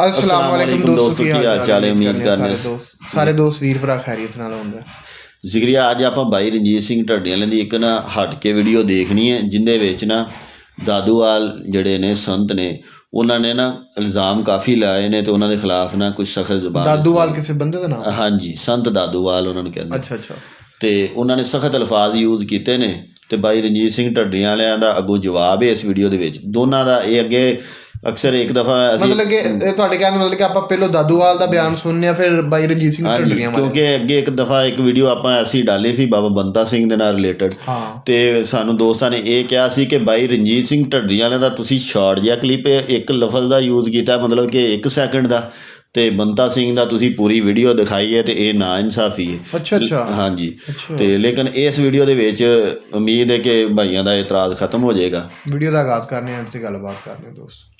ਅਸਲਾਮ ਵਾਲੇਕੁਮ ਦੋਸਤੋ ਕੀ ਹਾਲ ਚਾਲ ਹੈ ਉਮੀਦ ਕਰਨੇ ਸਾਰੇ ਦੋਸਤ ਸਾਰੇ ਦੋਸਤ ਵੀਰ ਭਰਾ ਖੈਰੀਅਤ ਨਾਲ ਹੋਣਗੇ ਜ਼ਿਕਰੀਆ ਅੱਜ ਆਪਾਂ ਭਾਈ ਰਣਜੀਤ ਸਿੰਘ ਢੱਡੀਆਂ ਦੀ ਇੱਕ ਨਾ ਹਟ ਕੇ ਵੀਡੀਓ ਦੇਖਣੀ ਹੈ ਜਿੰਦੇ ਵਿੱਚ ਨਾ ਦਾਦੂਵਾਲ ਜਿਹੜੇ ਨੇ ਸੰਤ ਨੇ ਉਹਨਾਂ ਨੇ ਨਾ ਇਲਜ਼ਾਮ ਕਾਫੀ ਲਾਏ ਨੇ ਤੇ ਉਹਨਾਂ ਦੇ ਖਿਲਾਫ ਨਾ ਕੁਝ ਸਖਤ ਜ਼ਬਾਨ ਦਾਦੂਵਾਲ ਕਿਸੇ ਬੰਦੇ ਦਾ ਨਾਮ? ਹਾਂਜੀ ਸੰਤ ਦਾਦੂਵਾਲ ਉਹਨਾਂ ਨੂੰ ਕਹਿੰਦੇ ਅੱਛਾ ਅੱਛਾ। ਤੇ ਉਹਨਾਂ ਨੇ ਸਖਤ ਅਲਫਾਜ਼ ਯੂਜ਼ ਕੀਤੇ ਨੇ ਤੇ ਬਾਈ ਰਣਜੀਤ ਸਿੰਘ ਢੱਡੀਆਂ ਵਾਲਿਆਂ ਦਾ ਅੱਗੋਂ ਜਵਾਬ ਹੈ ਇਸ ਵੀਡੀਓ ਦੇ ਵਿੱਚ। ਦੋਨਾਂ ਦਾ ਇਹ ਅੱਗੇ ਅਕਸਰ ਇੱਕ ਦਫਾ ਅਸੀਂ ਮਤਲਬ ਕਿ ਤੁਹਾਡੇ ਕਹਿਣ ਮਤਲਬ ਕਿ ਆਪਾਂ ਪਹਿਲਾਂ ਦਾਦੂਵਾਲ ਦਾ ਬਿਆਨ ਸੁਣਨੇ ਫਿਰ ਬਾਈ ਰਣਜੀਤ ਸਿੰਘ ਢੱਡਰੀਆਂ ਵਾਲੇ ਕਿਉਂਕਿ ਅੱਗੇ ਇੱਕ ਦਫਾ ਇੱਕ ਵੀਡੀਓ ਆਪਾਂ ਐਸੀ ਡਾਲੀ ਸੀ ਬਾਬਾ ਬੰਤਾ ਸਿੰਘ ਦੇ ਨਾਲ ਰਿਲੇਟਡ ਤੇ ਸਾਨੂੰ ਦੋਸਤਾਂ ਨੇ ਇਹ ਕਿਹਾ ਸੀ ਕਿ ਬਾਈ ਰਣਜੀਤ ਸਿੰਘ ਢੱਡਰੀਆਂ ਵਾਲਿਆਂ ਦਾ ਤੁਸੀਂ ਸ਼ਾਰਟ ਜਿਹਾ ਕਲਿੱਪ ਇੱਕ ਲਫ਼ਜ਼ ਦਾ ਯੂਜ਼ ਕੀਤਾ ਮਤਲਬ ਕਿ 1 ਸੈਕਿੰਡ ਦਾ। ਤੇ ਬੰਤਾ ਸਿੰਘ ਦਾ ਤੁਸੀਂ ਪੂਰੀ ਵੀਡੀਓ ਦਿਖਾਈ ਹੈ ਤੇ ਇਹ ਨਾ ਇਨਸਾਫੀ ਹੈ। ਅੱਛਾ ਅੱਛਾ। ਹਾਂਜੀ। ਤੇ ਲੇਕਿਨ ਇਸ ਵੀਡੀਓ ਦੇ ਵਿੱਚ ਉਮੀਦ ਹੈ ਕਿ ਭਾਈਆਂ ਦਾ ਇਤਰਾਜ਼ ਖਤਮ ਹੋ ਜਾਏਗਾ। ਵੀਡੀਓ ਦਾ ਆਗਾਜ਼ ਕਰਨੇ ਆਂ ਤੇ ਗੱਲਬਾਤ ਕਰਨੇ ਆਂ ਦੋਸਤ।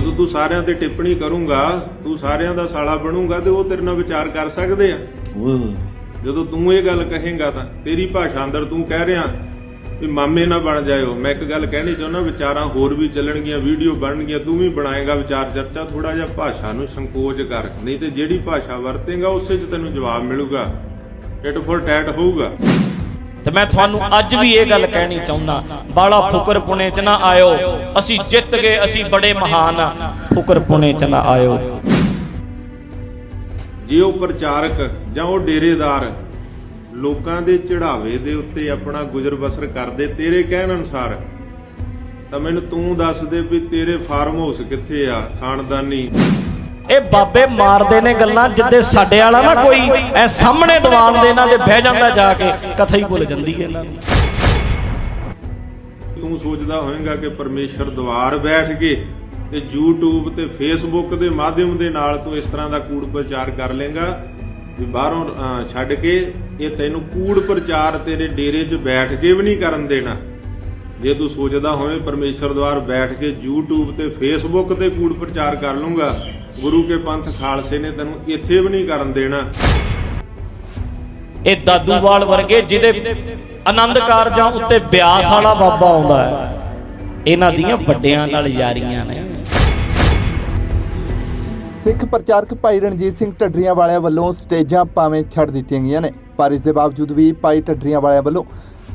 ਜਦੋਂ ਤੂੰ ਸਾਰਿਆਂ ਤੇ ਟਿੱਪਣੀ ਕਰੂੰਗਾ ਤੂੰ ਸਾਰਿਆਂ ਦਾ ਸਾਲਾ ਬਣੂਗਾ ਤੇ ਉਹ ਤੇਰੇ ਨਾਲ ਵਿਚਾਰ ਕਰ ਸਕਦੇ ਆ। ਜਦੋਂ ਤੂੰ ਇਹ ਗੱਲ ਕਹੇਂਗਾ ਤਾਂ ਤੇਰੀ ਭਾਸ਼ਾ ਅੰਦਰ ਤੂੰ ਕਹਿ ਰਿਹਾ ਵੀ ਮਾਮੇ ਨਾ ਬਣ ਜਾਇਓ। ਮੈਂ ਇੱਕ ਗੱਲ ਕਹਿਣੀ ਚਾਹੁੰਦਾ ਵਿਚਾਰਾਂ ਹੋਰ ਵੀ ਚੱਲਣਗੀਆਂ ਵੀਡੀਓ ਬਣਨਗੀਆਂ ਤੂੰ ਵੀ ਬਣਾਏਗਾ ਵਿਚਾਰ ਚਰਚਾ ਥੋੜਾ ਜਿਹਾ ਭਾਸ਼ਾ ਨੂੰ ਸੰਕੋਚ ਕਰ। ਨਹੀਂ ਤੇ ਜਿਹੜੀ ਭਾਸ਼ਾ ਵਰਤੇਗਾ ਉਸੇ 'ਚ ਤੈਨੂੰ ਜਵਾਬ ਮਿਲੂਗਾ। ਟਿਟ ਫੋਰ ਟੈਟ ਹੋਊਗਾ। ਤੇ ਮੈਂ ਤੁਹਾਨੂੰ ਅੱਜ ਵੀ ਇਹ ਗੱਲ ਕਹਿਣੀ ਚਾਹੁੰਦਾ, ਬਾਲਾ ਫੁਕਰ ਪੁਣੇ ਚ ਨਾ ਆਇਓ। ਅਸੀਂ ਜਿੱਤ ਗਏ, ਅਸੀਂ ਬੜੇ ਮਹਾਨ ਆ। ਫੁਕਰ ਪੁਣੇ ਚ ਨਾ ਆਇਓ। ਜੇ ਉਹ ਪ੍ਰਚਾਰਕ ਜਾਂ ਉਹ ਡੇਰੇਦਾਰ ਲੋਕਾਂ ਦੇ ਚੜਾਵੇ ਦੇ ਉੱਤੇ ਆਪਣਾ ਗੁਜ਼ਰ ਬਸਰ ਕਰਦੇ ਤੇਰੇ ਕਹਿਣ ਅਨੁਸਾਰ, ਤਾਂ ਮੈਨੂੰ ਤੂੰ ਦੱਸ ਦੇ ਵੀ ਤੇਰੇ ਫਾਰਮ ਹਾਊਸ ਕਿੱਥੇ ਆ, ਖਾਨਦਾਨੀ? ਇਹ ਬਾਬੇ ਮਾਰਦੇ ਨੇ ਗੱਲਾਂ ਜਿੱਦੇ ਸਾਡੇ ਵਾਲਾ ਨਾ ਕੋਈ ਐ ਸਾਹਮਣੇ ਦੀਵਾਨ ਦੇ ਇਹਨਾਂ ਦੇ ਬਹਿ ਜਾਂਦਾ ਜਾ ਕੇ, ਕਥਾ ਹੀ ਭੁੱਲ ਜਾਂਦੀ ਹੈ ਇਹਨਾਂ ਨੂੰ। ਤੂੰ ਸੋਚਦਾ ਹੋਵੇਂਗਾ ਕਿ ਪਰਮੇਸ਼ਰ ਦੁਆਰ ਬੈਠ ਕੇ ਤੇ YouTube ਤੇ Facebook ਦੇ ਮਾਧਿਅਮ ਦੇ ਨਾਲ ਤੂੰ ਇਸ ਤਰ੍ਹਾਂ ਦਾ ਕੂੜ ਪ੍ਰਚਾਰ ਕਰ ਲੇਗਾ ਵੀ ਬਾਹਰੋਂ ਛੱਡ ਕੇ ਇਹ ਤੈਨੂੰ ਕੂੜ ਪ੍ਰਚਾਰ ਤੇਰੇ ਡੇਰੇ 'ਚ ਬੈਠ ਕੇ ਵੀ ਨਹੀਂ ਕਰਨ ਦੇਣਾ। ਜੇ ਤੂੰ ਸੋਚਦਾ ਹੋਵੇਂ ਪਰਮੇਸ਼ਰ ਦੁਆਰ ਬੈਠ ਕੇ YouTube ਤੇ Facebook ਤੇ ਕੂੜ ਪ੍ਰਚਾਰ ਕਰ ਲੂੰਗਾ ਗੁਰੂ ਕੇ ਪੰਥ ਖਾਲਸੇ ਨੇ ਤੈਨੂੰ ਇੱਥੇ ਵੀ ਨਹੀਂ ਕਰਨ ਦੇਣਾ। ਇਹ ਦਾਦੂਵਾਲ ਵਰਗੇ ਜਿਹਦੇ ਆਨੰਦ ਕਾਰਜਾਂ ਉੱਤੇ ਬਿਆਸ ਵਾਲਾ ਬਾਬਾ ਆਉਂਦਾ ਹੈ। ਇਹਨਾਂ ਦੀਆਂ ਵੱਡਿਆਂ ਨਾਲ ਯਾਰੀਆਂ ਨੇ। ਸਿੱਖ ਪ੍ਰਚਾਰਕ ਭਾਈ ਰਣਜੀਤ ਸਿੰਘ ਢੱਡਰੀਆਂ ਵਾਲਿਆਂ ਵੱਲੋਂ ਸਟੇਜਾਂ ਭਾਵੇਂ ਛੱਡ ਦਿੱਤੀਆਂ ਗਈਆਂ ਨੇ ਪਰ ਇਸ ਦੇ ਬਾਵਜੂਦ ਵੀ ਭਾਈ ਢੱਡਰੀਆਂ ਵਾਲਿਆਂ ਵੱਲੋਂ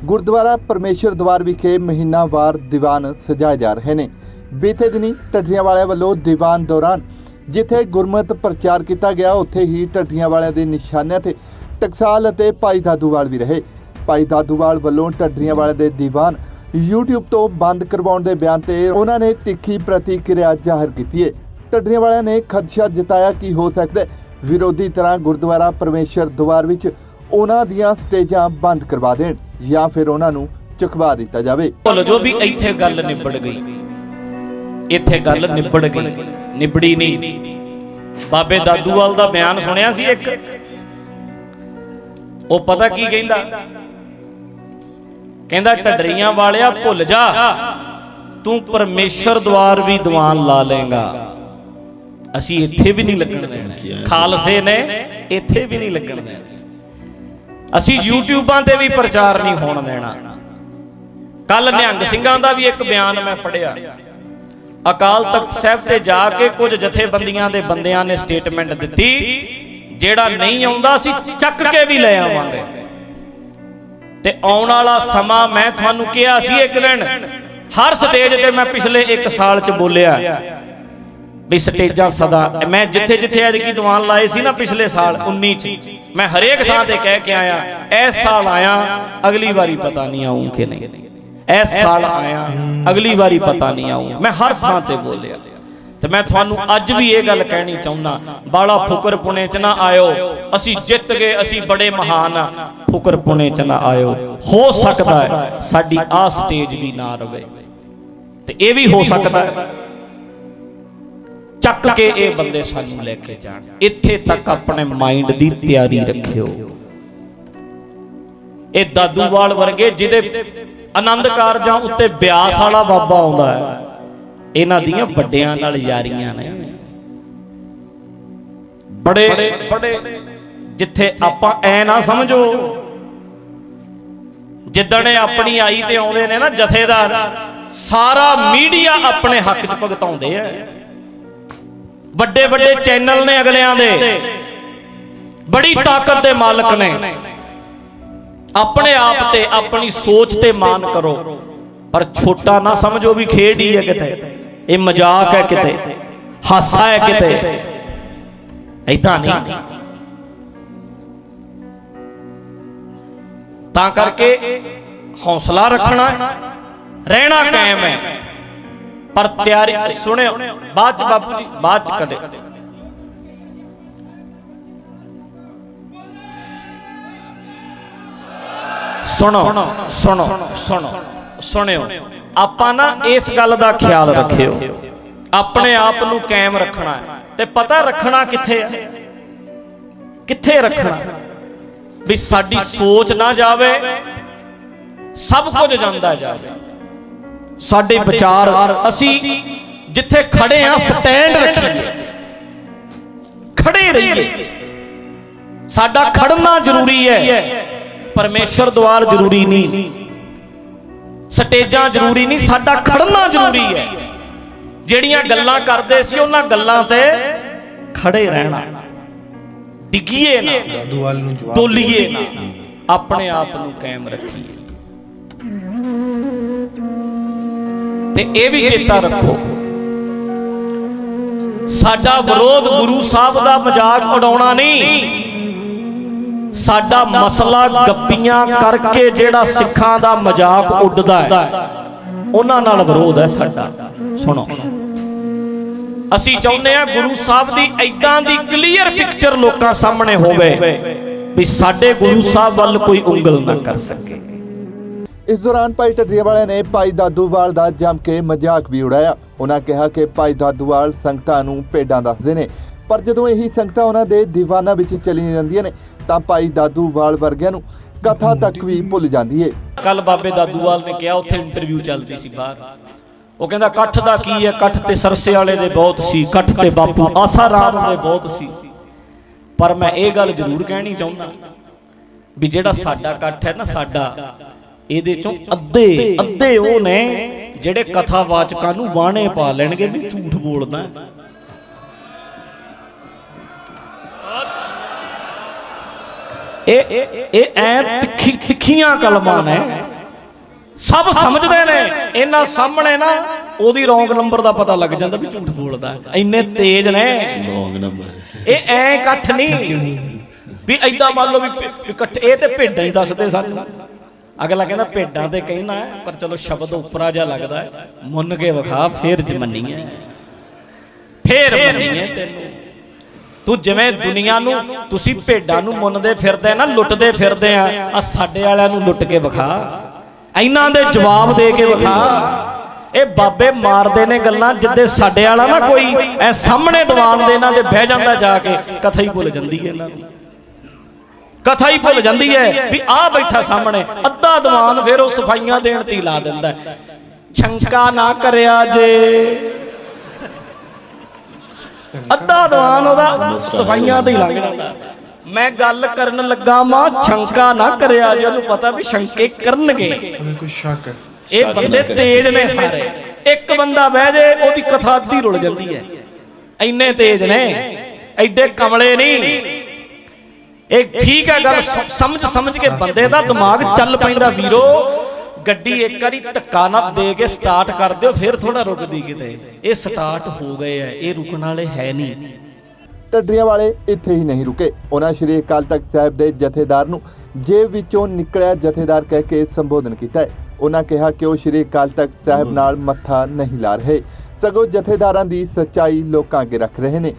ਗੁਰਦੁਆਰਾ ਪਰਮੇਸ਼ਰ ਦਵਾਰ ਵਿਖੇ ਮਹੀਨਾਵਾਰ ਦੀਵਾਨ ਸਜਾਏ ਜਾ ਰਹੇ ਨੇ। ਬੀਤੇ ਦਿਨੀ ਢੱਡਰੀਆਂ ਵਾਲਿਆਂ ਵੱਲੋਂ ਦੀਵਾਨ ਦੌਰਾਨ ਜਿੱਥੇ ਗੁਰਮਤ ਪ੍ਰਚਾਰ ਕੀਤਾ ਗਿਆ, ਉੱਥੇ ਹੀ ਢੱਡਰੀਆਂ ਵਾਲਿਆਂ ਦੇ ਨਿਸ਼ਾਨਿਆਂ ਤੇ ਟਕਸਾਲ ਅਤੇ ਭਾਈ ਦਾਦੂਵਾਲ ਵੀ ਰਹੇ। ਭਾਈ ਦਾਦੂਵਾਲ ਵੱਲੋਂ ਢੱਡਰੀਆਂ ਵਾਲਿਆਂ ਦੇ ਦੀਵਾਨ YouTube ਤੋਂ ਬੰਦ ਕਰਵਾਉਣ ਦੇ ਬਿਆਨ ਤੇ ਉਹਨਾਂ ਨੇ ਤਿੱਖੀ ਪ੍ਰਤੀਕਿਰਿਆ ਜ਼ਾਹਰ ਕੀਤੀ ਹੈ ਢੱਡਰੀਆਂ ਵਾਲਿਆਂ ਨੇ ਖਦਸ਼ਾ ਜਤਾਇਆ ਕਿ ਹੋ ਸਕਦਾ ਵਿਰੋਧੀ ਤਰ੍ਹਾਂ ਗੁਰਦੁਆਰਾ ਪਰਮੇਸ਼ਰ ਦੁਆਰ ਵਿੱਚ ਉਹਨਾਂ ਦੀਆਂ ਸਟੇਜਾਂ ਬੰਦ ਕਰਵਾ ਦੇਣ ਜਾਂ ਫਿਰ ਉਹਨਾਂ ਨੂੰ ਚੁਕਵਾ ਦਿੱਤਾ ਜਾਵੇ। ਭੁੱਲ ਜੋ ਵੀ ਇੱਥੇ ਗੱਲ ਨਿਬੜ ਗਈ। ਇੱਥੇ ਗੱਲ ਨਿਬੜ ਗਈ। ਨਿਬੜੀ ਨਹੀਂ। ਬਾਬੇ ਦਾਦੂਵਾਲ ਦਾ ਬਿਆਨ ਸੁਣਿਆ ਸੀ ਇੱਕ? ਉਹ ਪਤਾ ਕੀ ਕਹਿੰਦਾ? ਕਹਿੰਦਾ? ਢੱਡਰੀਆਂ ਵਾਲਿਆ ਭੁੱਲ ਜਾ। ਤੂੰ ਪਰਮੇਸ਼ਰ ਦਵਾਰ ਵੀ ਦੀਵਾਨ ਲਾ ਲੇਗਾ ਅਸੀਂ ਇੱਥੇ ਵੀ ਨਹੀਂ ਲੱਗਣ ਦੇਣਾ। ਖਾਲਸੇ ਨੇ ਇੱਥੇ ਵੀ ਨਹੀਂ ਲੱਗਣ ਦੇਣਾ। ਅਸੀਂ ਯੂਟਿਊਬਾਂ ਤੇ ਵੀ ਪ੍ਰਚਾਰ ਨਹੀਂ ਹੋਣ ਦੇਣਾ। ਕੱਲ ਨਿਹੰਗ ਸਿੰਘਾਂ ਦਾ ਵੀ ਇੱਕ ਬਿਆਨ ਮੈਂ ਪੜਿਆ ਅਕਾਲ ਤਖਤ ਸਾਹਿਬ ਤੇ ਜਾ ਕੇ ਕੁਝ ਜਥੇਬੰਦੀਆਂ ਦੇ ਬੰਦਿਆਂ ਨੇ ਸਟੇਟਮੈਂਟ ਦਿੱਤੀ, ਜਿਹੜਾ ਨਹੀਂ ਆਉਂਦਾ ਅਸੀਂ ਚੱਕ ਕੇ ਵੀ ਲੈ ਆਵਾਂਗੇ। ਤੇ ਆਉਣ ਵਾਲਾ ਸਮਾਂ ਮੈਂ ਤੁਹਾਨੂੰ ਕਿਹਾ ਸੀ ਇੱਕ ਦਿਨ, ਹਰ ਸਟੇਜ ਤੇ ਮੈਂ ਪਿਛਲੇ 1 ਸਾਲ ਚ ਬੋਲਿਆ ਵੀ ਸਟੇਜਾਂ ਸਦਾ, ਮੈਂ ਜਿੱਥੇ ਜਿੱਥੇ ਐਤਕੀ ਦੀਵਾਨ ਲਾਏ ਸੀ ਨਾ ਪਿਛਲੇ ਸਾਲ 19 ਚ, ਮੈਂ ਹਰੇਕ ਥਾਂ ਤੇ ਕਹਿ ਕੇ ਆਇਆ, ਇਸ ਸਾਲ ਆਇਆ, ਅਗਲੀ ਵਾਰੀ ਪਤਾ ਨਹੀਂ ਆਉਂ ਕਿ ਨਹੀਂ। ਇਸ ਸਾਲ ਆਇਆ ਅਗਲੀ ਵਾਰੀ ਪਤਾ ਨਹੀਂ ਆਉਂ ਮੈਂ ਹਰ ਥਾਂ ਤੇ ਬੋਲਿਆ। ਤੇ ਮੈਂ ਤੁਹਾਨੂੰ ਅੱਜ ਵੀ ਇਹ ਗੱਲ ਕਹਿਣੀ ਚਾਹੁੰਦਾ। ਬਾਲਾ ਫੁਕਰ ਪੁਣੇ ਚ ਨਾ ਆਇਓ। ਅਸੀਂ ਜਿੱਤ ਗਏ, ਅਸੀਂ ਬੜੇ ਮਹਾਨ ਆ। ਫੁਕਰ ਪੁਣੇ ਚ ਨਾ ਆਇਓ। ਹੋ ਸਕਦਾ ਹੈ ਸਾਡੀ ਆ ਸਟੇਜ ਵੀ ਨਾ ਰਵੇ। ਤੇ ਇਹ ਵੀ ਹੋ ਸਕਦਾ ਹੈ। ਚੱਕ ਕੇ ਇਹ ਬੰਦੇ ਸਾਨੂੰ ਲੈ ਕੇ ਜਾਣ। ਇੱਥੇ ਤੱਕ ਆਪਣੇ ਮਾਈਂਡ ਦੀ ਤਿਆਰੀ ਰੱਖਿਓ। ਇਹ ਦਾਦੂਵਾਲ ਵਰਗੇ ਜਿਹਦੇ ਆਨੰਦ ਕਾਰਜਾਂ ਉੱਤੇ ਬਿਆਸ ਵਾਲਾ ਬਾਬਾ ਆਉਂਦਾ ਹੈ। ਇਹਨਾਂ ਦੀਆਂ ਵੱਡਿਆਂ ਨਾਲ ਯਾਰੀਆਂ ਨੇ। ਬੜੇ ਬੜੇ, ਜਿੱਥੇ ਆਪਾਂ ਐ ਨਾ ਸਮਝੋ, ਜਿੱਦਣ ਇਹ ਆਪਣੀ ਆਈ ਤੇ ਆਉਂਦੇ ਨੇ ਨਾ ਜਥੇਦਾਰ, ਸਾਰਾ ਮੀਡੀਆ ਆਪਣੇ ਹੱਕ 'ਚ ਭਗਤਾਉਂਦੇ ਆ। ਵੱਡੇ ਵੱਡੇ ਚੈਨਲ ਨੇ ਅਗਲਿਆਂ ਦੇ। ਬੜੀ ਤਾਕਤ ਦੇ ਮਾਲਕ ਨੇ। ਆਪਣੇ ਆਪ ਤੇ ਆਪਣੀ ਸੋਚ ਤੇ ਮਾਨ ਕਰੋ। ਪਰ ਛੋਟਾ ਨਾ ਸਮਝੋ ਵੀ ਖੇਡ ਹੀ ਹੈ ਕਿਤੇ। ਇਹ ਮਜ਼ਾਕ ਹੈ ਕਿਤੇ। ਹਾਸਾ ਹੈ ਕਿਤੇ। ਐਦਾਂ ਨਹੀਂ। ਤਾਂ ਕਰਕੇ ਹੌਸਲਾ ਰੱਖਣਾ ਰਹਿਣਾ ਕਾਇਮ ਹੈ। ਪਰ ਤਿਆਰੀ ਸੁਣਿਓ, ਬਾਅਦ ਚ ਬਾਪੂ ਜੀ, ਬਾਅਦ ਚ ਕਦੇ। ਸੁਣੋ ਸੁਣੋ ਸੁਣੋ ਸੁਣਿਓ। ਆਪਾਂ ਨਾ ਇਸ ਗੱਲ ਦਾ ਖਿਆਲ ਰੱਖਿਓ। ਆਪਣੇ ਆਪ ਨੂੰ ਕਾਇਮ ਰੱਖਣਾ ਹੈ। ਤੇ ਪਤਾ ਰੱਖਣਾ ਕਿੱਥੇ ਹੈ? ਕਿੱਥੇ ਰੱਖਣਾ? ਵੀ ਸਾਡੀ ਸੋਚ ਨਾ ਜਾਵੇ ਸਭ ਕੁਝ ਜਾਂਦਾ ਜਾਵੇ। ਸਾਡੇ ਵਿਚਾਰ ਅਸੀਂ ਜਿੱਥੇ ਖੜੇ ਆ ਸਟੈਂਡ ਰੱਖੀਏ। ਖੜੇ ਰਹੀਏ। ਸਾਡਾ ਖੜਨਾ ਜ਼ਰੂਰੀ ਹੈ। ਪਰਮੇਸ਼ਰ ਦੁਆਰ ਜ਼ਰੂਰੀ ਨਹੀਂ। ਸਟੇਜਾਂ ਜ਼ਰੂਰੀ ਨਹੀਂ, ਸਾਡਾ ਖੜਨਾ ਜ਼ਰੂਰੀ ਹੈ। ਜਿਹੜੀਆਂ ਗੱਲਾਂ ਕਰਦੇ ਸੀ, ਉਹਨਾਂ ਗੱਲਾਂ ਤੇ ਖੜੇ ਰਹਿਣਾ। ਡਿੱਗੀਏ ਨਾ। ਦਾਦੂ ਨੂੰ ਜਵਾਬ ਡੋਲੀਏ ਨਾ। ਆਪਣੇ ਆਪ ਨੂੰ ਕਾਇਮ ਰੱਖੀਏ। ਤੇ ਇਹ ਵੀ ਚੇਤਾ ਰੱਖੋ। ਸਾਡਾ ਵਿਰੋਧ ਗੁਰੂ ਸਾਹਿਬ ਦਾ ਮਜ਼ਾਕ ਉਡਾਉਣਾ ਨਹੀਂ। ਸਾਡਾ ਮਸਲਾ ਗੱਪੀਆਂ ਕਰਕੇ ਜਿਹੜਾ ਸਿੱਖਾਂ ਦਾ ਮਜ਼ਾਕ ਉੱਡਦਾ ਹੈ, ਉਹਨਾਂ ਨਾਲ ਵਿਰੋਧ ਹੈ ਸਾਡਾ। ਸੁਣੋ। ਅਸੀਂ ਚਾਹੁੰਦੇ ਹਾਂ ਗੁਰੂ ਸਾਹਿਬ ਦੀ ਐਦਾਂ ਦੀ ਕਲੀਅਰ ਪਿਕਚਰ ਲੋਕਾਂ ਸਾਹਮਣੇ ਹੋਵੇ ਵੀ ਸਾਡੇ ਗੁਰੂ ਸਾਹਿਬ ਵੱਲ ਕੋਈ ਉਂਗਲ ਨਾ ਕਰ ਸਕੇ। ਇਸ ਦੌਰਾਨ ਭਾਈ ਢੱਡਰੀਆਂ ਵਾਲਿਆਂ ਨੇ ਭਾਈ ਦਾਦੂਵਾਲ ਦਾ ਜੰਮ ਕੇ ਮਜ਼ਾਕ ਵੀ ਉਡਾਇਆ। ਉਹਨਾਂ ਕਿਹਾ ਕਿ ਭਾਈ ਦਾਦੂਵਾਲ ਸੰਗਤਾਂ ਨੂੰ ਭੇਡਾਂ ਦੱਸਦੇ ਨੇ। ਪਰ ਜਦੋਂ ਇਹੀ ਸੰਗਤਾਂ ਉਹਨਾਂ ਦੇ ਦੀਵਾਨਾਂ ਵਿੱਚ ਚਲੀਆਂ ਜਾਂਦੀਆਂ ਨੇ, ਤਾਂ ਭਾਈ ਦਾਦੂਵਾਲ ਵਰਗਿਆਂ ਨੂੰ ਕਥਾ ਤੱਕ ਵੀ ਭੁੱਲ ਜਾਂਦੀ ਏ। ਕੱਲ ਬਾਬੇ ਦਾਦੂਵਾਲ ਨੇ ਕਿਹਾ, ਉੱਥੇ ਇੰਟਰਵਿਊ ਚੱਲਦੀ ਸੀ ਬਾਹਰ। ਉਹ ਕਹਿੰਦਾ ਇਕੱਠ ਦਾ ਕੀ ਹੈ ਇਕੱਠ ਤੇ ਸਰਸੇ ਵਾਲੇ ਦੇ ਬਹੁਤ ਸੀ ਇਕੱਠ ਤੇ ਬਾਪੂ ਆਸਾ ਰਾਮ ਦੇ ਬਹੁਤ ਸੀ। ਪਰ ਮੈਂ ਇਹ ਗੱਲ ਜ਼ਰੂਰ ਕਹਿਣੀ ਚਾਹੁੰਦਾ ਵੀ ਜਿਹੜਾ ਸਾਡਾ ਇਕੱਠ ਹੈ ਨਾ ਸਾਡਾ, ਇਹਦੇ ਚੋਂ ਅੱਧੇ ਅੱਧੇ ਉਹ ਨੇ ਜਿਹੜੇ ਕਥਾਵਾਚਕਾਂ ਨੂੰ ਬਾਣੇ ਪਾ ਲੈਣਗੇ ਵੀ ਝੂਠ ਬੋਲਦਾ। ਇਹ ਇਹ ਐ ਤਿੱਖੀ ਤਿੱਖੀਆਂ ਕਲਮਾਂ ਨੇ। ਸਭ ਸਮਝਦੇ ਨੇ। ਇਹਨਾਂ ਸਾਹਮਣੇ ਨਾ ਉਹਦੀ ਰੌਂਗ ਨੰਬਰ ਦਾ ਪਤਾ ਲੱਗ ਜਾਂਦਾ ਵੀ ਝੂਠ ਬੋਲਦਾ। ਇੰਨੇ ਤੇਜ਼ ਨੇ। Long number. ਇਹ ਐ ਇਕੱਠ ਨਹੀਂ। ਵੀ ਐਦਾਂ ਮੰਨ ਲਓ ਵੀ ਇਕੱਠ ਇਹ ਤੇ ਭੇਡਾਂ ਹੀ ਦੱਸਦੇ ਸਾਨੂੰ। ਅਗਲਾ ਕਹਿੰਦਾ ਭੇਡਾਂ ਤੇ ਕਹਿਣਾ ਪਰ ਚਲੋ ਸ਼ਬਦ ਉਪਰਾ ਜਿਹਾ ਲੱਗਦਾ ਮੁੰਨ ਕੇ ਵਿਖਾ ਫੇਰ ਜਮੰਨੀਏ ਫੇਰ ਮੰਨੀਏ ਤੈਨੂੰ। ਤੂੰ ਜਿਵੇਂ ਦੁਨੀਆ ਨੂੰ ਤੁਸੀਂ ਭੇਡਾਂ ਨੂੰ ਮੁੰਨਦੇ ਫਿਰਦੇ ਨਾ, ਲੁੱਟਦੇ ਫਿਰਦੇ ਆ ਆ ਸਾਡੇ ਵਾਲਿਆਂ ਨੂੰ ਲੁੱਟ ਕੇ ਵਿਖਾ। ਇਹਨਾਂ ਦੇ ਜਵਾਬ ਦੇ ਕੇ ਵਿਖਾ। ਇਹ ਬਾਬੇ ਮਾਰਦੇ ਨੇ ਗੱਲਾਂ ਜਿੱਦੇ ਸਾਡੇ ਵਾਲਾ ਨਾ ਕੋਈ ਐ ਸਾਹਮਣੇ ਦੀਵਾਨ ਦੇ ਇਹਨਾਂ ਦੇ ਬਹਿ ਜਾਂਦਾ ਜਾ ਕੇ, ਕਥਾ ਹੀ ਭੁੱਲ ਜਾਂਦੀ ਹੈ ਇਹਨਾਂ ਨੂੰ ਕਥਾ ਹੀ ਭੁੱਲ ਜਾਂਦੀ ਹੈ ਵੀ ਆ ਬੈਠਾ ਸਾਹਮਣੇ, ਅੱਧਾ ਦੀਵਾਨ ਫਿਰ ਉਹ ਸਫਾਈਆਂ ਦੇਣ ਤੇ ਲਾ ਦਿੰਦਾ ਹੈ। ਸ਼ੰਕਾ ਨਾ ਕਰਿਆ ਜੇ। ਅੱਧਾ ਦੀਵਾਨ ਉਹਦਾ ਸਫਾਈਆਂ ਤੇ ਹੀ ਜਾਂਦਾ। ਮੈਂ ਗੱਲ ਕਰਨ ਲੱਗਾ ਮਾਂ ਸ਼ੰਕਾ ਨਾ ਕਰਿਆ ਜੇ ਉਹਨੂੰ ਪਤਾ ਵੀ ਸ਼ੰਕੇ ਕਰਨਗੇ। ਕੋਈ ਸ਼ੱਕ ਇਹ ਬੰਦੇ ਤੇਜ਼ ਨੇ ਸਾਰੇ। ਇੱਕ ਬੰਦਾ ਬਹਿ ਜੇ ਉਹਦੀ ਕਥਾ ਅੱਧੀ ਰੁਲ ਜਾਂਦੀ ਹੈ। ਇੰਨੇ ਤੇਜ਼ ਨੇ। ਐਡੇ ਕਮਲੇ ਨਹੀਂ। ਇਹ ਠੀਕ ਹੈ ਗੱਲ ਸਮਝ ਸਮਝ ਕੇ ਬੰਦੇ ਦਾ ਦਿਮਾਗ ਚੱਲ ਪੈਂਦਾ ਵੀਰੋ। ਗੱਡੀ ਇੱਕ ਵਾਰੀ ਧੱਕਾ ਨਾ ਦੇ ਕੇ ਸਟਾਰਟ ਕਰ ਦਿਓ ਫਿਰ ਥੋੜਾ ਰੁਕਦੀ ਕਿਤੇ। ਇਹ ਸਟਾਰਟ ਹੋ ਗਏ ਆ ਇਹ ਰੁਕਣ ਵਾਲੇ ਹੈ ਨਹੀਂ। ਢੱਡਰੀਆਂ ਵਾਲੇ ਇੱਥੇ ਹੀ ਨਹੀਂ ਰੁਕੇ। ਉਹਨਾਂ ਸ਼੍ਰੀ ਅਕਾਲ ਤਖਤ ਸਾਹਿਬ ਦੇ ਜਥੇਦਾਰ ਨੂੰ ਜੇਬ ਵਿੱਚੋਂ ਨਿਕਲਿਆ ਜਥੇਦਾਰ ਕਹਿ ਕੇ ਸੰਬੋਧਨ ਕੀਤਾ ਹੈ। ਉਹਨਾਂ ਕਿਹਾ ਕਿ ਉਹ ਸ਼੍ਰੀ ਅਕਾਲ ਤਖਤ ਸਾਹਿਬ ਨਾਲ ਮੱਥਾ ਨਹੀਂ ਲਾ ਰਹੇ। ਸਗੋਂ ਜਥੇਦਾਰਾਂ ਦੀ ਸੱਚਾਈ ਲੋਕਾਂ ਅੱਗੇ ਰੱਖ ਰਹੇ ਨੇ।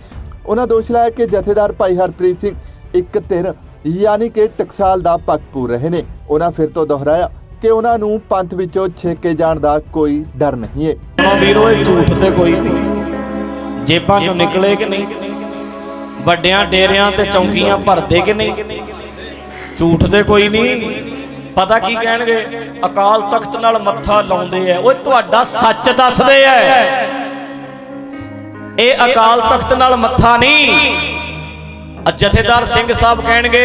ਉਹਨਾਂ ਦੋਸ਼ ਲਾਇਆ ਕਿ ਜਥੇਦਾਰ ਭਾਈ ਹਰਪ੍ਰੀਤ ਸਿੰਘ ਇੱਕ ਧਿਰ ਯਾਨੀ ਕਿ ਟਕਸਾਲ ਦਾ ਪੱਖ ਪੂਰ ਰਹੇ ਨੇ। ਉਹਨਾਂ ਫਿਰ ਤੋਂ ਦੁਹਰਾਇਆ ਕਿ ਉਹਨਾਂ ਨੂੰ ਪੰਥ ਵਿੱਚੋਂ ਛੇਕੇ ਜਾਣ ਦਾ ਕੋਈ ਡਰ ਨਹੀਂ ਹੈ ਸੁਣੋ ਵੀਰੋ, ਇਹ ਝੂਠ ਤੇ ਕੋਈ ਨਹੀਂ। ਜੇਬਾਂ ਚੋਂ ਨਿਕਲੇ ਕਿ ਨਹੀਂ? ਵੱਡਿਆਂ, ਡੇਰਿਆਂ ਤੇ ਚੌਂਕੀਆਂ ਭਰਦੇ ਕਿ ਨਹੀਂ? ਝੂਠ ਤੇ ਕੋਈ ਨਹੀਂ। ਪਤਾ ਕੀ ਕਹਿਣਗੇ? ਅਕਾਲ ਤਖਤ ਨਾਲ ਮੱਥਾ ਲਾਉਂਦੇ ਐ। ਓਏ, ਤੁਹਾਡਾ ਸੱਚ ਦੱਸਦੇ ਐ। ਇਹ ਅਕਾਲ ਤਖਤ ਨਾਲ ਮੱਥਾ ਨਹੀਂ। ਜਥੇਦਾਰ ਸਿੰਘ ਸਾਹਿਬ ਕਹਿਣਗੇ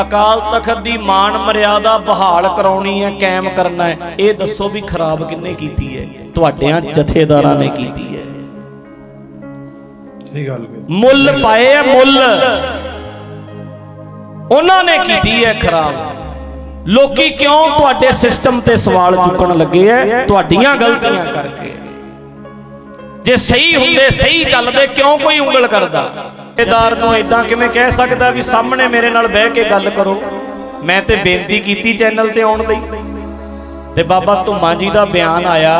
ਅਕਾਲ ਤਖਤ ਦੀ ਮਾਣ ਮਰਿਆਦਾ ਬਹਾਲ ਕਰਾਉਣੀ ਹੈ ਕਾਇਮ ਕਰਨਾ ਹੈ। ਇਹ ਦੱਸੋ ਵੀ ਖਰਾਬ ਕਿੰਨੇ ਕੀਤੀ ਹੈ? ਤੁਹਾਡਿਆਂ ਜਥੇਦਾਰਾਂ ਨੇ ਕੀਤੀ ਹੈ। ਸਹੀ ਗੱਲ ਮੁੱਲ ਪਾਏ ਆ ਮੁੱਲ। ਉਹਨਾਂ ਨੇ ਕੀਤੀ ਹੈ ਖਰਾਬ। ਲੋਕੀ ਕਿਉਂ ਤੁਹਾਡੇ ਸਿਸਟਮ ਤੇ ਸਵਾਲ ਚੁੱਕਣ ਲੱਗੇ ਐ? ਤੁਹਾਡੀਆਂ ਗਲਤੀਆਂ ਕਰਕੇ। ਜੇ ਸਹੀ ਹੁੰਦੇ ਸਹੀ ਚੱਲਦੇ ਕਿਉਂ ਕੋਈ ਉਂਗਲ ਕਰਦਾ? ਠੇਕੇਦਾਰ ਨੂੰ ਇਦਾਂ ਕਿਵੇਂ ਕਹਿ ਸਕਦਾ ਵੀ ਸਾਹਮਣੇ ਮੇਰੇ ਨਾਲ ਬਹਿ ਕੇ ਗੱਲ ਕਰੋ? ਮੈਂ ਤੇ ਬੇਨਤੀ ਕੀਤੀ ਚੈਨਲ ਤੇ ਆਉਣ ਲਈ। ਤੇ ਬਾਬਾ ਧੁੰਮਾ ਜੀ ਦਾ ਬਿਆਨ ਆਇਆ,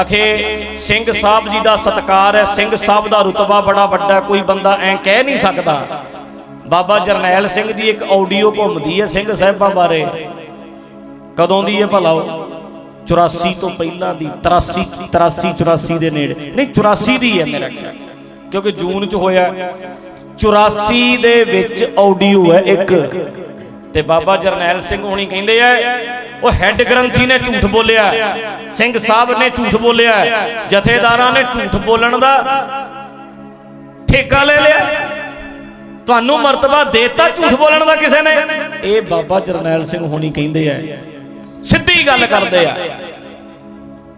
ਅਖੇ ਸਿੰਘ ਸਾਹਿਬ ਜੀ ਦਾ ਸਤਕਾਰ ਹੈ, ਸਿੰਘ ਸਾਹਿਬ ਦਾ ਰੁਤਬਾ ਬੜਾ ਵੱਡਾ, ਕੋਈ ਬੰਦਾ ਐ ਕਹਿ ਨਹੀਂ ਸਕਦਾ। ਬਾਬਾ ਜਰਨੈਲ ਸਿੰਘ ਦੀ ਇੱਕ ਆਡੀਓ ਘੁੰਮਦੀ ਹੈ ਸਿੰਘ ਸਾਹਿਬਾਂ ਬਾਰੇ। ਕਦੋਂ ਦੀ ਹੈ ਭਲਾ ਉਹ? 84 ਤੋਂ ਪਹਿਲਾਂ ਦੀ 83 83 84 ਦੇ ਨੇੜੇ। ਨਹੀਂ 84 ਦੀ ਹੈ ਮੇਰਾ ਖਿਆਲ। ਕਿਉਂਕਿ ਜੂਨ ਚ ਹੋਇਆ 84 ਦੇ ਵਿੱਚ ਆਡੀਓ ਹੈ ਇੱਕ। ਤੇ ਬਾਬਾ ਜਰਨੈਲ ਸਿੰਘ ਹੋਣੀ ਕਹਿੰਦੇ ਆ, ਉਹ ਹੈੱਡ ਗ੍ਰੰਥੀ ਨੇ ਝੂਠ ਬੋਲਿਆ। ਸਿੰਘ ਸਾਹਿਬ ਨੇ ਝੂਠ ਬੋਲਿਆ। ਜਥੇਦਾਰਾਂ ਨੇ ਝੂਠ ਬੋਲਣ ਦਾ ਠੇਕਾ ਲੈ ਲਿਆ। ਤੁਹਾਨੂੰ ਮਰਤਬਾ ਦੇਤਾ ਝੂਠ ਬੋਲਣ ਦਾ ਕਿਸੇ ਨੇ? ਇਹ ਬਾਬਾ ਜਰਨੈਲ ਸਿੰਘ ਹੋਣੀ ਕਹਿੰਦੇ ਆ। ਸਿੱਧੀ ਗੱਲ ਕਰਦੇ ਆ।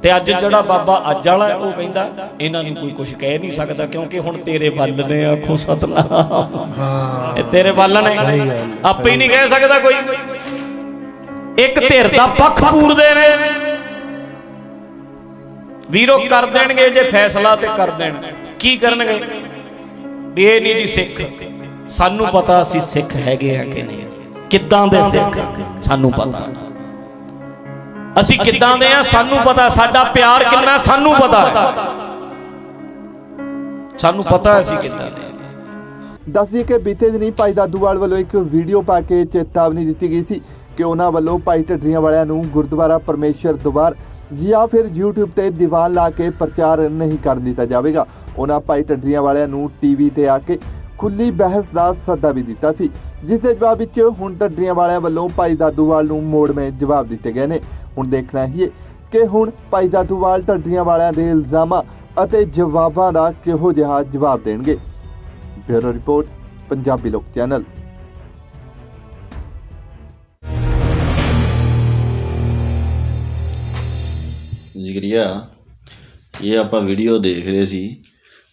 ਤੇ ਅੱਜ ਜਿਹੜਾ ਬਾਬਾ ਅੱਜ ਵਾਲਾ ਉਹ ਕਹਿੰਦਾ ਇਹਨਾਂ ਨੂੰ ਕੋਈ ਕੁਝ ਕਹਿ ਨਹੀਂ ਸਕਦਾ ਕਿਉਂਕਿ ਹੁਣ ਤੇਰੇ ਵੱਲ ਨੇ ਆਖੋ ਸਤਨਾਮ। ਹਾਂ। ਇਹ ਤੇਰੇ ਵੱਲ ਨੇ। ਆਪੇ ਹੀ। ਨਹੀਂ ਕਹਿ ਸਕਦਾ ਕੋਈ। ਇੱਕ ਧਿਰ ਦਾ ਪੱਖ ਪੂਰਦੇ ਨੇ। ਵੀਰੋ ਕਰ ਦੇਣਗੇ ਜੇ ਫੈਸਲਾ ਤੇ ਕਰ ਦੇਣ। ਕੀ ਕਰਨਗੇ? ਵੀ ਇਹ ਨਹੀਂ ਜੀ ਸਿੱਖ। ਸਾਨੂੰ ਪਤਾ ਅਸੀਂ ਸਿੱਖ ਹੈਗੇ ਆ ਕਿ ਨਹੀਂ। ਕਿੱਦਾਂ ਦੇ ਸਿੱਖ? ਸਾਨੂੰ ਪਤਾ। ਅਸੀਂ ਕਿੱਦਾਂ ਦੇ ਆ ਸਾਨੂੰ ਪਤਾ। ਸਾਡਾ ਪਿਆਰ ਕਿੰਨਾ? ਸਾਨੂੰ ਪਤਾ। ਸਾਨੂੰ ਪਤਾ ਅਸੀਂ ਕਿੱਦਾਂ। ਦੇ ਹਾਂ। ਦੱਸ ਦਈਏ ਕਿ ਬੀਤੇ ਦਿਨੀ ਭਾਈ ਦਾਦੂਵਾਲ ਵੱਲੋਂ ਇੱਕ ਵੀਡੀਓ ਪਾ ਕੇ ਚੇਤਾਵਨੀ ਦਿੱਤੀ ਗਈ ਸੀ ਕਿ ਉਹਨਾਂ ਵੱਲੋਂ ਭਾਈ ਢੱਡਰੀਆਂ ਵਾਲਿਆਂ ਨੂੰ ਗੁਰਦੁਆਰਾ ਪਰਮੇਸ਼ਰ ਦੁਆਰ ਜਾਂ ਫਿਰ YouTube ਤੇ ਦੀਵਾਨ ਲਾ ਕੇ ਪ੍ਰਚਾਰ ਨਹੀਂ ਕਰਨ ਦਿੱਤਾ ਜਾਵੇਗਾ। ਉਹਨਾਂ ਭਾਈ ਢੱਡਰੀਆਂ ਵਾਲਿਆਂ ਨੂੰ ਟੀਵੀ ਤੇ ਆ ਕੇ ਖੁੱਲੀ ਬਹਿਸ ਦਾ ਸੱਦਾ ਵੀ ਦਿੱਤਾ ਸੀ। ਜਿਸ ਦੇ ਜਵਾਬ ਵਿੱਚ ਹੁਣ ਢੱਡਰੀਆਂ ਵਾਲਿਆਂ ਵੱਲੋਂ ਭਾਈ ਦਾਦੂਵਾਲ ਨੂੰ ਮੋੜਵੇਂ ਜਵਾਬ ਦਿੱਤੇ ਗਏ ਨੇ। ਹੁਣ ਦੇਖਣਾ ਹੀ ਹੈ ਕਿ ਹੁਣ ਭਾਈ ਦਾਦੂਵਾਲ ਢੱਡਰੀਆਂ ਵਾਲਿਆਂ ਦੇ ਇਲਜ਼ਾਮਾਂ ਅਤੇ ਜਵਾਬਾਂ ਦਾ ਕਿਹੋ ਜਿਹਾ ਜਵਾਬ ਦੇਣਗੇ। ਬਿਊਰੋ ਰਿਪੋਰਟ, ਪੰਜਾਬੀ ਲੋਕ ਚੈਨਲ। ਜ਼ਿਕਰੀਆ ਇਹ ਆਪਾਂ ਵੀਡੀਓ ਦੇਖ ਰਹੇ ਸੀ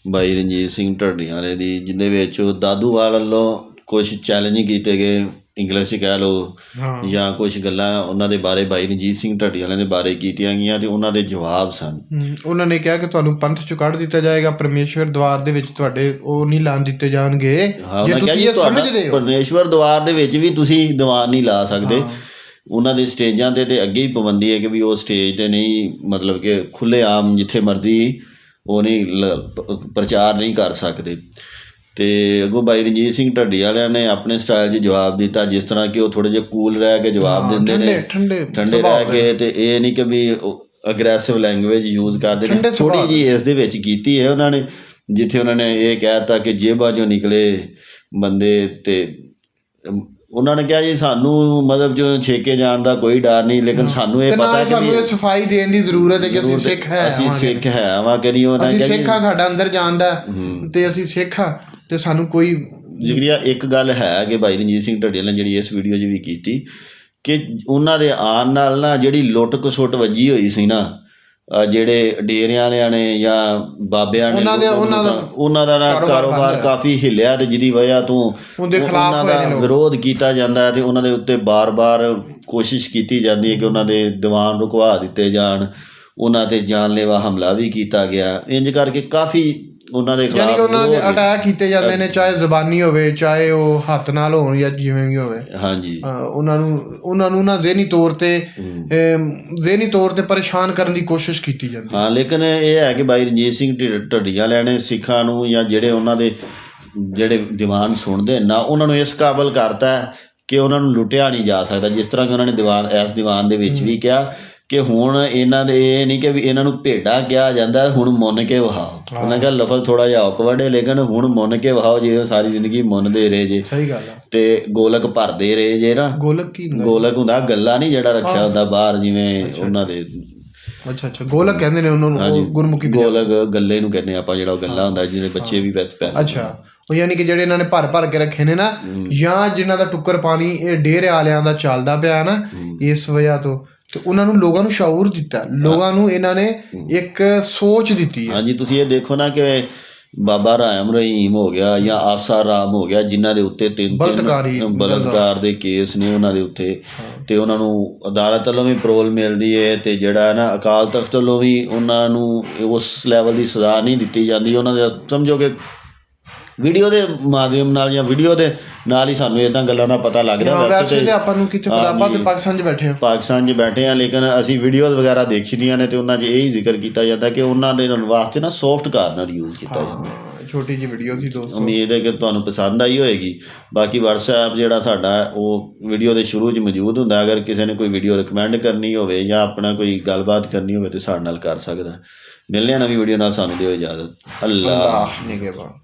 ਬਾਈ ਰਣਜੀਤ ਸਿੰਘ ਢੱਡੀਆਂ ਵਾਲੇ ਦੀ, ਜਿੰਦੇ ਵਿੱਚ ਦਾਦੂਵਾਲ ਵੱਲੋਂ ਕੁਝ ਚੈਲੰਜ ਕੀਤੇ ਗਏ ਇੰਗਲਿਸ਼ ਕਹਿ ਲਓ ਹਾਂ। ਜਾਂ ਕੁਝ ਗੱਲਾਂ ਉਹਨਾਂ ਦੇ ਬਾਰੇ ਬਾਈ ਰਣਜੀਤ ਸਿੰਘ ਢੱਡੀਆਂ ਵਾਲਿਆਂ ਦੇ ਬਾਰੇ ਕੀਤੀਆਂ ਗਈਆਂ ਤੇ ਉਹਨਾਂ ਦੇ ਜਵਾਬ ਸਨ। ਹਮ, ਉਹਨਾਂ ਨੇ ਕਿਹਾ ਕਿ ਤੁਹਾਨੂੰ ਪੰਥ ਚੋਂ ਕੱਢ ਦਿੱਤਾ ਜਾਏਗਾ ਪਰਮੇਸ਼ਵਰ ਦਵਾਰ ਦੇ ਵਿੱਚ ਤੁਹਾਡੇ ਉਹ ਨਹੀਂ ਲਾਣ ਦਿੱਤੇ ਜਾਣਗੇ। ਹਾਂ ਜੇ ਉਹਨਾਂ ਕਿਹਾ ਤੁਸੀਂ ਜੀ ਇਹ ਤੁਹਾਡਾ ਸਮਝਦੇ ਹੋ। ਪਰਮੇਸ਼ਵਰ ਦਵਾਰ ਦੇ ਵਿੱਚ ਵੀ ਤੁਸੀਂ ਦੀਵਾਨ ਨਹੀਂ ਲਾ ਸਕਦੇ। ਹਾਂ। ਉਹਨਾਂ ਦੇ ਸਟੇਜਾਂ ਤੇ ਤੇ ਅੱਗੇ ਹੀ ਪਾਬੰਦੀ ਹੈ ਕਿ ਵੀ ਉਹ ਸਟੇਜ ਤੇ ਨਹੀਂ ਮਤਲਬ ਕਿ ਖੁੱਲੇ ਆਮ ਜਿੱਥੇ ਮਰਜ਼ੀ ਉਹ ਨਹੀਂ ਲ- ਪ- ਪ੍ਰਚਾਰ ਨਹੀਂ ਕਰ ਸਕਦੇ। ਤੇ ਅੱਗੋਂ ਬਾਈ ਰਣਜੀਤ ਸਿੰਘ ਢੱਡੀ ਵਾਲਿਆਂ ਨੇ ਆਪਣੇ ਸਟਾਈਲ 'ਚ ਜਵਾਬ ਦਿੱਤਾ ਜਿਸ ਤਰ੍ਹਾਂ ਕਿ ਉਹ ਥੋੜੇ ਜਿਹਾ ਕੂਲ ਰਹਿ ਕੇ ਜਵਾਬ ਹਾਂ, ਦਿੰਦੇ ਨੇ। ਠੰਡੇ- ਰਹਿ ਕੇ ਤੇ ਇਹ ਨਹੀਂ ਕਿ ਵੀ ਅਗਰੈਸਿਵ ਲੈਂਗੁਏਜ ਯੂਜ਼ ਕਰਦੇ ਨੇ। ਥੋੜੀ ਜੀ ਇਸ ਦੇ ਵਿੱਚ ਕੀਤੀ ਹੈ ਉਹਨਾਂ ਨੇ ਜਿੱਥੇ ਉਹਨਾਂ ਨੇ ਇਹ ਕਹਿਤਾ ਕਿ ਜੇਬਾਂ 'ਚੋਂ ਨਿਕਲੇ ਬੰਦੇ ਤੇ ਉਹਨਾਂ ਨੇ ਕਿਹਾ ਜੀ ਸਾਨੂੰ ਮਤਲਬ ਜੋ ਛੇਕੇ ਜਾਣ ਦਾ ਕੋਈ ਡਰ ਨਹੀਂ ਲੇਕਿਨ ਸਾਨੂੰ ਇਹ ਪਤਾ ਨਾਲ ਕਿ ਸਾਨੂੰ ਇਹ ਸਫ਼ਾਈ ਦੇਣ ਦੀ ਜ਼ਰੂਰਤ ਹੈ ਕਿ ਅਸੀਂ ਸਿੱਖ ਹੈ ਅਸੀਂ। ਸਿੱਖ ਹੈ ਵਾ ਕਿ ਨਹੀਂ ਉਹਨਾਂ ਅਸੀਂ ਕਿਹਾ ਸਿੱਖ ਹਾਂ ਸਾਡਾ ਅੰਦਰ ਹੂੰ। ਤੇ ਅਸੀਂ ਸਿੱਖ ਹਾਂ। ਤੇ ਸਾਨੂੰ ਕੋਈ ਜਿਗਰੀਆ ਇੱਕ ਗੱਲ ਹੈ ਕਿ ਭਾਈ ਰਣਜੀਤ ਸਿੰਘ ਢੱਡੀਆਂ ਨੇ ਜਿਹੜੀ ਇਸ ਵੀਡੀਓ 'ਚ ਵੀ ਕੀਤੀ ਕਿ ਉਹਨਾਂ ਦੇ ਆਉਣ ਨਾਲ ਨਾ ਜਿਹੜੀ ਲੁੱਟ ਕਸੁੱਟ ਵੱਜੀ ਹੋਈ ਸੀ ਨਾ ਜਿਹੜੇ ਡੇਰਿਆਂ ਵਾਲਿਆਂ ਨੇ ਜਾਂ ਬਾਬਿਆਂ ਨੇ ਉਹਨਾਂ ਦੇ- ਉਹਨਾਂ ਦਾ ਨੂੰ- ਉਹਨਾਂ ਦਾ ਨਾ ਕਾਰੋਬਾਰ। ਕਾਫੀ ਹਿੱਲਿਆ ਤੇ ਜਿਹਦੀ ਵਜ੍ਹਾ ਤੋਂ ਉਹਦੇ ਉਹ- ਖਿਲਾਫ ਉਹਨਾਂ ਹੋਏ ਦਾ। ਵਿਰੋਧ ਕੀਤਾ ਜਾਂਦਾ ਹੈ ਤੇ ਉਹਨਾਂ ਦੇ ਉੱਤੇ ਬਾਰ-ਬਾਰ ਕੋਸ਼ਿਸ਼ ਕੀਤੀ ਜਾਂਦੀ ਹੈ ਕਿ ਉਹਨਾਂ ਦੇ ਦੀਵਾਨ ਰੁਕਵਾ ਦਿੱਤੇ ਜਾਣ ਉਹਨਾਂ ਤੇ ਜਾਨਲੇਵਾ ਹਮਲਾ ਵੀ ਕੀਤਾ ਗਿਆ ਇੰਜ ਕਰਕੇ ਕਾਫੀ ਉਹਨਾਂ ਦੇ ਯਾਨੀ ਖਿਲਾਫ ਕਿ ਉਹਨਾਂ ਦੇ ਅਟੈਕ ਕੀਤੇ ਜਾਂਦੇ ਨੇ ਚਾਹੇ ਜ਼ਬਾਨੀ ਹੋਵੇ ਚਾਹੇ ਉਹ ਹੱਥ ਨਾਲ ਹੋਣ ਜਾਂ ਜਿਵੇਂ ਵੀ ਹੋਵੇ। ਹਾਂਜੀ। ਉਹਨਾਂ ਨੂੰ ਉਹਨਾਂ ਨੂੰ ਨਾ ਜ਼ਿਹਨੀ ਤੌਰ ਤੇ ਜ਼ਿਹਨੀ ਤੌਰ ਤੇ ਪਰੇਸ਼ਾਨ ਕਰਨ ਦੀ ਕੋਸ਼ਿਸ਼ ਕੀਤੀ ਜਾਂਦੀ ਹਾਂ। ਲੇਕਿਨ ਇਹ ਹੈ ਕਿ ਬਾਈ ਰਣਜੀਤ ਸਿੰਘ ਢੱਡੀਆਂ ਲੈਣੇ ਸਿੱਖਾਂ ਨੂੰ ਜਾਂ ਜਿਹੜੇ ਉਹਨਾਂ ਦੇ ਜਿਹੜੇ ਦੀਵਾਨ ਸੁਣਦੇ ਨਾ ਉਹਨਾਂ ਨੂੰ ਇਸ ਕਾਬਲ ਕਰਤਾ ਕਿ ਉਹਨਾਂ ਨੂੰ ਲੁੱਟਿਆ ਨਹੀਂ ਜਾ ਸਕਦਾ ਜਿਸ ਤਰ੍ਹਾਂ ਕਿ ਉਹਨਾਂ ਨੇ ਦੀਵਾਨ ਇਸ ਦੀਵਾਨ ਦੇ ਵਿੱਚ ਵੀ ਕਿਹਾ ਕਿ ਹੁਣ ਇਹਨਾਂ ਦੇ ਇਹ ਨਹੀਂ ਕਿ ਵੀ ਇਹਨਾਂ ਨੂੰ ਭੇਡਾਂ ਕਿਹਾ ਜਾਂਦਾ ਹੁਣ ਮੁੰਨ ਕੇ ਵਹਾਓ। ਉਹਨਾਂ ਕਿਹਾ ਲਫ਼ਜ਼ ਥੋੜਾ ਜਿਹਾ ਔਕਵਰਡ ਹੈ ਲੇਕਿਨ ਹੁਣ ਮੁੰਨ ਕੇ ਵਹਾਓ ਜੇ ਸਾਰੀ ਜ਼ਿੰਦਗੀ ਮੁੰਨਦੇ ਰਹੇ ਜੇ। ਸਹੀ ਗੱਲ ਆ। ਤੇ ਗੋਲਕ ਭਰਦੇ ਰਹੇ ਜੇ ਨਾ। ਗੋਲਕ ਕੀ ਹੁੰਦਾ? ਗੋਲਕ ਹੁੰਦਾ ਗੱਲਾ ਨਹੀਂ ਜਿਹੜਾ ਰੱਖਿਆ ਹੁੰਦਾ ਬਾਹਰ ਜਿਵੇਂ ਉਹਨਾਂ ਦੇ ਅੱਛਾ ਅੱਛਾ। ਗੋਲਕ ਕਹਿੰਦੇ ਨੇ ਉਹਨਾਂ ਨੂੰ ਗੁਰਮੁਖੀ ਗੋਲਕ ਗੱਲੇ ਨੂੰ ਕਹਿੰਦੇ ਆਪਾਂ ਜਿਹੜਾ ਉਹ ਗੱਲਾ ਹੁੰਦਾ ਜਿਹਦੇ ਬੱਚੇ ਵੀ ਪੈਸੇ ਪੈਸੇ ਅੱਛਾ। ਉਹ ਯਾਨੀ ਕਿ ਜਿਹੜੇ ਇਹਨਾਂ ਨੇ ਭਰ ਭਰ ਕੇ ਰੱਖੇ ਨੇ ਨਾ ਜਾਂ ਜਿਨ੍ਹਾਂ ਦਾ ਟੁੱਕਰ ਪਾਣੀ ਇਹ ਡੇਰੇ ਵਾਲਿਆਂ ਦਾ ਚੱਲਦਾ ਪਿਆ ਨਾ ਇਸ ਵਜ੍ਹਾ ਤੋਂ ਤੇ ਉਹਨਾਂ ਨੂੰ ਲੋਕਾਂ ਨੂੰ ਸ਼ਾਉਰ ਦਿੱਤਾ। ਲੋਕਾਂ ਨੂੰ ਇਹਨਾਂ ਨੇ ਇੱਕ ਸੋਚ ਦਿੱਤੀ ਹੈ। ਹਾਂਜੀ ਤੁਸੀਂ ਇਹ ਦੇਖੋ ਨਾ ਕਿ ਬਾਬਾ ਰਾਮ ਰਹੀਮ ਹੋ ਗਿਆ ਜਾਂ ਆਸਾ ਰਾਮ ਹੋ ਗਿਆ ਜਿਨ੍ਹਾਂ ਦੇ ਉੱਤੇ ਤਿੰਨ ਤਿੰਨ ਬਲਤਕਾਰ ਦੇ ਕੇਸ ਨੇ ਉਹਨਾਂ ਦੇ ਉੱਤੇ। ਤੇ ਉਹਨਾਂ ਨੂੰ ਅਦਾਲਤ ਵੱਲੋਂ ਵੀ ਪਰੋਲ ਮਿਲਦੀ ਹੈ ਤੇ ਜਿਹੜਾ ਨਾ ਅਕਾਲ ਤਖਤ ਵੱਲੋਂ ਵੀ ਉਹਨਾਂ ਨੂੰ ਉਸ ਲੈਵਲ ਦੀ ਸਜ਼ਾ ਨਹੀਂ ਦਿੱਤੀ ਜਾਂਦੀ। ਉਹਨਾਂ ਦੇ ਸਮਝੋ ਕਿ ਵੀਡੀਓ ਦੇ ਮਾਧਿਅਮ ਨਾਲ ਜਾਂ ਵੀਡੀਓ ਦੇ ਨਾਲ ਹੀ ਸਾਨੂੰ ਇਦਾਂ ਗੱਲਾਂ ਦਾ ਪਤਾ ਲੱਗਦਾ ਹਾਂ ਵੈਸੇ ਤੇ ਆਪਾਂ ਨੂੰ ਕਿੱਥੇ ਪਤਾ ਆਪਾਂ ਤੇ ਪਾਕਿਸਤਾਨ 'ਚ ਬੈਠੇ ਹਾਂ। ਪਾਕਿਸਤਾਨ 'ਚ ਬੈਠੇ ਆ ਲੇਕਿਨ ਅਸੀਂ ਵੀਡੀਓਜ਼ ਵਗੈਰਾ ਦੇਖੀਆਂ ਨੇ ਤੇ ਉਹਨਾਂ 'ਚ ਇਹ ਹੀ ਜ਼ਿਕਰ ਕੀਤਾ ਜਾਂਦਾ ਕਿ ਉਹਨਾਂ ਦੇ ਵਾਸਤੇ ਨਾ ਸੌਫਟ ਕਾਰਨਰ ਯੂਜ਼ ਕੀਤਾ ਜਾਂਦਾ। ਹਾਂ, ਛੋਟੀ ਜਿਹੀ ਵੀਡੀਓ ਸੀ ਦੋਸਤੋ। ਉਮੀਦ ਹੈ ਕਿ ਤੁਹਾਨੂੰ ਪਸੰਦ ਆਈ ਹੋਏਗੀ। ਬਾਕੀ WhatsApp ਜਿਹੜਾ ਸਾਡਾ ਹੈ, ਉਹ ਵੀਡੀਓ ਦੇ ਸ਼ੁਰੂ 'ਚ ਮੌਜੂਦ ਹੁੰਦਾ। ਅਗਰ ਕਿਸੇ ਨੇ ਕੋਈ ਵੀਡੀਓ ਰეკਮੈਂਡ ਕਰਨੀ ਹੋਵੇ ਜਾਂ ਆਪਣਾ ਕੋਈ ਗੱਲਬਾਤ ਕਰਨੀ ਹੋਵੇ ਤੇ ਸਾਡੇ ਨਾਲ ਕਰ ਸਕਦਾ। ਮਿਲਦੇ ਹਾਂ ਨਵੀਂ ਵੀਡੀਓ ਨਾਲ ਸਾਨੂੰ ਦਿਓ ਇਜਾਜ਼ਤ। ਅੱਲਾ ਆਹ ਨਿਗੇ ਬਾ